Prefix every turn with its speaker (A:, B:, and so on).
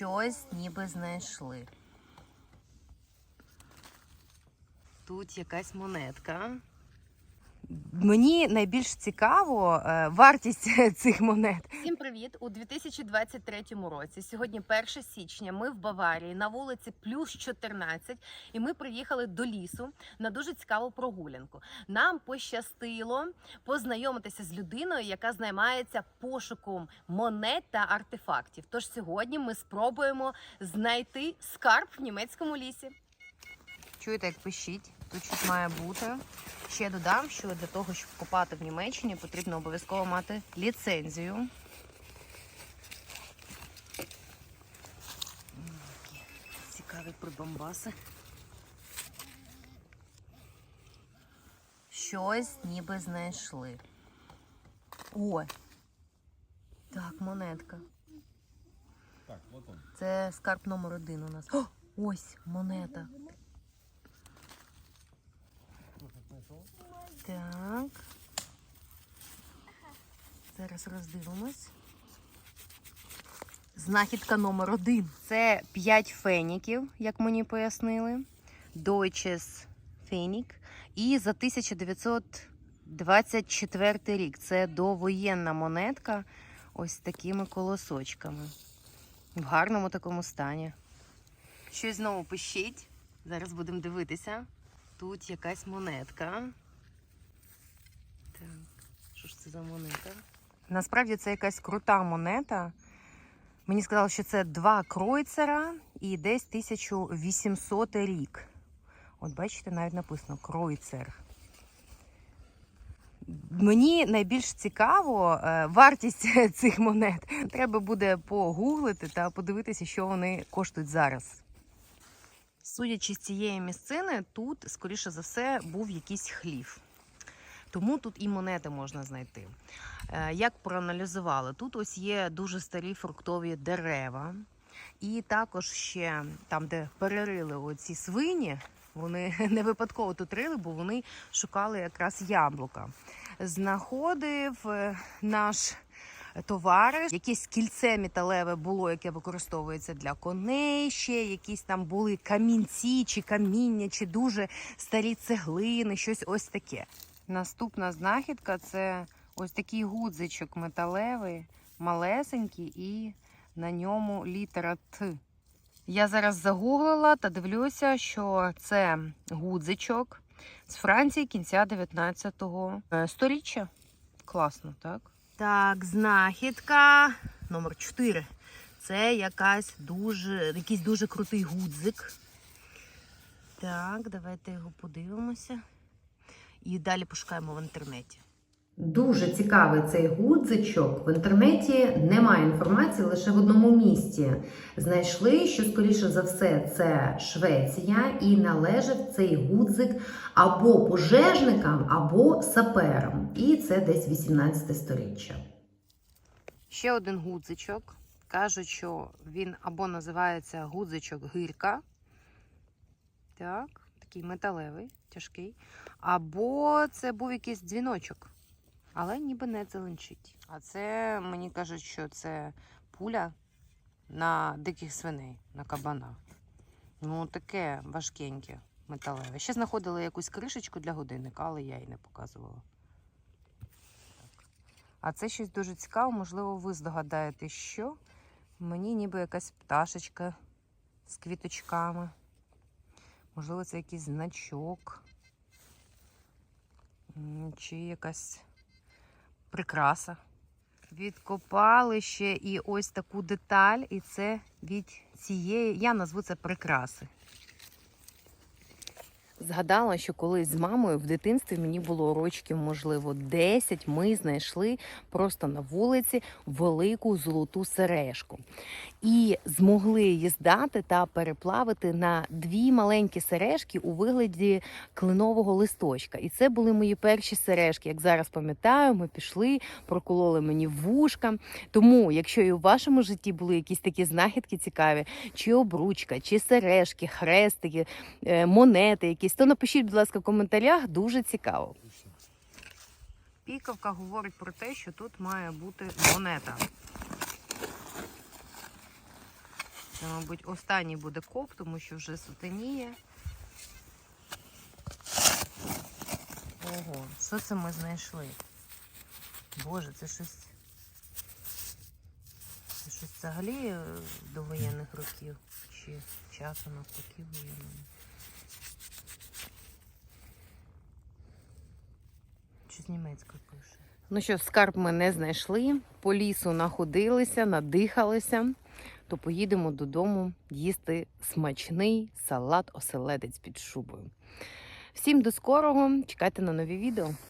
A: Щось ніби знайшли. Тут якась монетка. Мені найбільш цікаво е, вартість цих монет. Всім привіт! У 2023 році, сьогодні 1 січня, ми в Баварії на вулиці плюс 14, і ми приїхали до лісу на дуже цікаву прогулянку. Нам пощастило познайомитися з людиною, яка займається пошуком монет та артефактів. Тож сьогодні ми спробуємо знайти скарб в німецькому лісі. Чуєте, як пишіть? Тут щось має бути. Ще додам, що для того, щоб копати в Німеччині, потрібно обов'язково мати ліцензію. Цікаві прибамбаси. Щось ніби знайшли. О! Так, монетка.
B: Так.
A: Це скарб номер один у нас. О, ось монета. Так. Зараз роздивимось. Знахідка номер один. Це 5 феніків, як мені пояснили. Deutsches Фенік. І за 1924 рік. Це довоєнна монетка. Ось такими колосочками. В гарному такому стані. Щось знову пишіть. Зараз будемо дивитися. Тут якась монетка. Так, що ж це за монета? Насправді це якась крута монета. Мені сказали, що це два кройцера і десь 1800 рік. От бачите, навіть написано кройцер. Мені найбільш цікаво е, вартість цих монет. Треба буде погуглити та подивитися, що вони коштують зараз. Судячи з цієї місцини, тут, скоріше за все, був якийсь хлів. Тому тут і монети можна знайти. Е, Як проаналізували, тут ось є дуже старі фруктові дерева, і також ще там, де перерили оці свині, вони не випадково тут рили, бо вони шукали якраз яблука. Знаходив е, наш товариш, якесь кільце металеве було, яке використовується для коней. Ще якісь там були камінці чи каміння, чи дуже старі цеглини, щось ось таке. Наступна знахідка це ось такий гудзичок металевий, малесенький, і на ньому літера Т. Я зараз загуглила та дивлюся, що це гудзичок з Франції кінця 19 сторіччя. Класно, так? Так, знахідка номер 4. Це якась дуже, якийсь дуже крутий гудзик. Так, давайте його подивимося. І далі пошукаємо в інтернеті.
C: Дуже цікавий цей гудзичок. В інтернеті немає інформації лише в одному місці. Знайшли, що, скоріше за все, це Швеція, і належав цей гудзик або пожежникам, або саперам. І це десь 18 сторіччя.
A: Ще один гудзичок. Кажуть, що він або називається гудзичок гирка. Так, такий металевий, тяжкий. Або це був якийсь дзвіночок. Але ніби не зеленчить. А це мені кажуть, що це пуля на диких свиней, на кабана. Ну, таке важкеньке, металеве. Ще знаходила якусь кришечку для годинника, але я її не показувала. А це щось дуже цікаве, можливо, ви здогадаєте, що мені ніби якась пташечка з квіточками. Можливо, це якийсь значок. Чи якась прикраса. Відкопали ще і ось таку деталь, і це від цієї, я назву це прикраси. Згадала, що колись з мамою в дитинстві мені було рочків, можливо, 10. Ми знайшли просто на вулиці велику золоту сережку. І змогли її здати та переплавити на дві маленькі сережки у вигляді кленового листочка. І це були мої перші сережки. Як зараз пам'ятаю, ми пішли, прокололи мені вушка. Тому, якщо і у вашому житті були якісь такі знахідки цікаві, чи обручка, чи сережки, хрестики, е, монети якісь, то напишіть, будь ласка, в коментарях, дуже цікаво. Піковка говорить про те, що тут має бути монета. Це, мабуть, останній буде коп, тому що вже сутеніє. Ого, що це ми знайшли? Боже, це щось. Це щось взагалі е, до воєнних років чи часу навпаки воєнного. Щось німецькою пише. Ну що, скарб ми не знайшли, по лісу находилися, надихалися, то поїдемо додому їсти смачний салат оселедець під шубою. Всім до скорого, чекайте на нові відео.